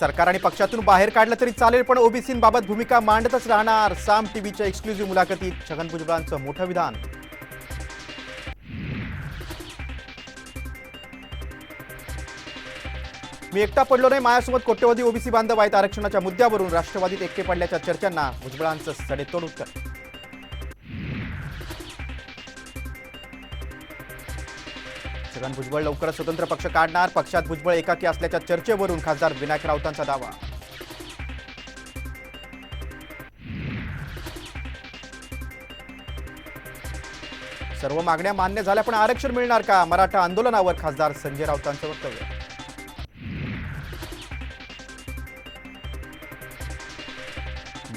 सरकार आणि पक्षातून बाहेर काढलं तरी चालेल पण ओबीसींबाबत भूमिका मांडतच राहणार. साम टीव्हीच्या एक्सक्लुझिव्ह मुलाखतीत छगन भुजबळांचं मोठं विधान. मी एकटा पडलो नाही माझ्यासोबत कोट्यवधी ओबीसी बांधव आहेत आरक्षणाच्या मुद्द्यावरून. राष्ट्रवादीत एकटे पडल्याच्या चर्चांना भुजबळांचं सडेतोड उत्तर. छगन भुजबळ लवकरच स्वतंत्र पक्ष काढणार. पक्षात भुजबळ एकाकी असल्याच्या चर्चेवरून खासदार विनायक राऊतांचा दावा. सर्व मागण्या मान्य झाल्या पण आरक्षण मिळणार का? मराठा आंदोलनावर खासदार संजय राऊतांचं वक्तव्य.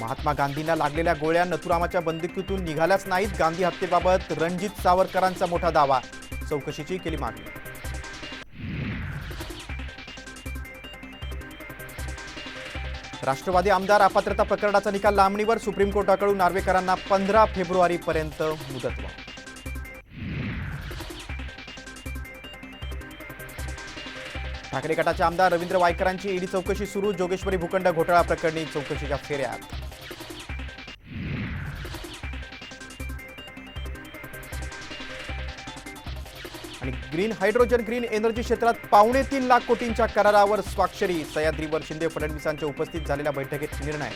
महात्मा गांधींना लागलेल्या गोळ्या नथुरामाच्या बंदुकीतून निघाल्याच नाहीत. गांधी हत्येबाबत रणजित सावरकरांचा मोठा दावा. चौकशीची केली मागणी. राष्ट्रवादी आमदार अपात्रता प्रकरणाचा निकाल लांबणीवर सुप्रीम कोर्टाकडून नार्वेकरांना पंधरा फेब्रुवारीपर्यंत मुदतवाढ. ठाकरे गटाचे आमदार रवींद्र वायकरांची ईडी चौकशी सुरू जोगेश्वरी भूखंड घोटाळा प्रकरणी चौकशीच्या फेऱ्यात आणि ग्रीन हायड्रोजन ग्रीन एनर्जी क्षेत्रात पावणे तीन लाख कोटींच्या करारावर स्वाक्षरी. सह्याद्रीवर शिंदे फडणवीसांच्या उपस्थित झालेल्या बैठकीत निर्णय